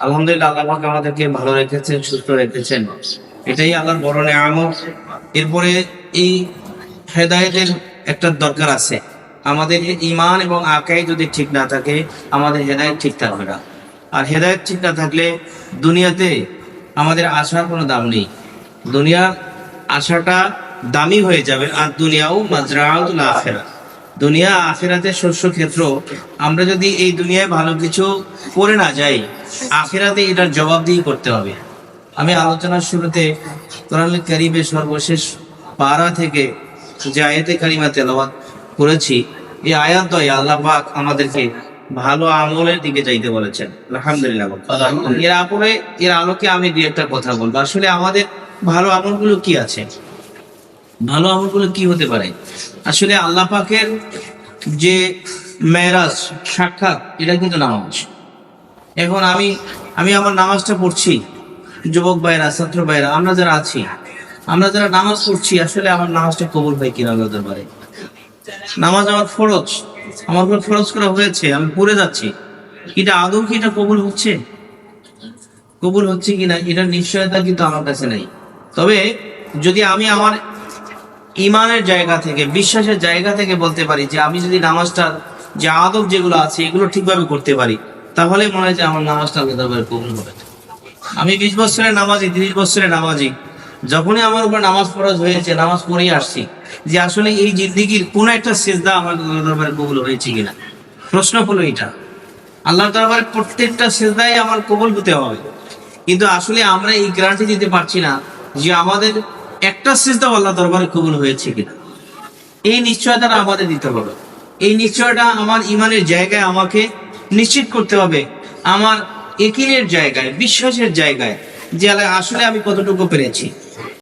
আলহামদুলিল্লাহ আল্লাহ আমাদেরকে ভালো রেখেছেন, সুস্থ রেখেছেন। এটাই আল্লাহর বড় নেয়ামত। এরপরে এই হেদায়েতের একটা দরকার আছে। আমাদের ইমান এবং আকাই যদি ঠিক না থাকে, আমাদের হেদায়েত ঠিক থাকবে না। আর হেদায়েত ঠিক না থাকলে দুনিয়াতে আমাদের আশার কোনো দাম নেই। দুনিয়ার আশাটা দামি হয়ে যাবে আর দুনিয়াও মাজরাউল আখেরা দুনিয়া আখেরাতে শস্য ক্ষেত্র আমরা যদি এই দুনিয়ায় ভালো কিছু করে না যাই আখেরাতে এটার জবাবদিহি করতে হবে। আমি আলোচনার শুরুতে কোরআন কারিমের সর্বশেষ পারা থেকে যে আয়াতে কারিমা তেলাওয়াত করেছি এই আয়াত দয় আল্লাহ পাক আমাদেরকে ভালো আমলের দিকে যাইতে বলেছেন। আলহামদুলিল্লাহ। এর আপরে এর আলোকে আমি দুই একটা কথা বলব। আসলে আমাদের ভালো আমলগুলো কি আছে? ভালো আমলগুলো কি হতে পারে? আসলে আল্লাহ পাকের যে মেরাজ সাক্ষাৎ, এটা কিন্তু নামাজ। এখন আমি আমি আমার নামাজটা পড়ছি, যুবক ভাইরা ছাত্র ভাইরা আমরা যারা আছি, আমরা যারা নামাজ পড়ছি, আসলে আমার নামাজটা কবুল হয় কিনা আল্লাহ দরবারে? নামাজ আমার ফরজ, আমার উপর ফরজ করা হয়েছে, আমি পড়ে যাচ্ছি। এটা আদৌ কি এটা কবুল হচ্ছে? কবুল হচ্ছে কিনা, এটার নিশ্চয়তা কিন্তু আমার কাছে নেই। তবে যদি আমি আমার ইমানের জায়গা থেকে, বিশ্বাসের জায়গা থেকে বলতে পারি যে আমি যদি নামাজটা, যে আদব যেগুলো আছে, এগুলো ঠিকভাবে করতে পারি, তাহলে মনে হয় যে আমার নামাজটা আল্লাহ দরবারে কবুল হবে। আমি বিশ বছরের নামাজি, তিরিশ বছরের নামাজি, যখনই আমার উপর নামাজ ফরজ হয়েছে, নামাজ পড়েই আসছি, যে আসলে এই জিন্দিগির কোন একটা সেজদা আমার দরবারে কবুল হয়েছে কিনা? প্রশ্ন হলো এটা। আল্লাহ দরবারে প্রত্যেকটা সেজদাই আমার কবুল হতে হবে। কিন্তু আসলে আমরা এই গ্যারান্টি দিতে পারছি না যে আমাদের একটা সিজদাও আল্লাহ দরবারে কবুল হয়েছে কিনা? এই নিশ্চয়তাটা আমাদের দিতে হবে। এই নিশ্চয়টা আমার ইমানের জায়গায় আমাকে নিশ্চিত করতে হবে। আমার একিনের জায়গায়, বিশ্বাসের জায়গায় যে আসলে আমি কতটুকু পেরেছি।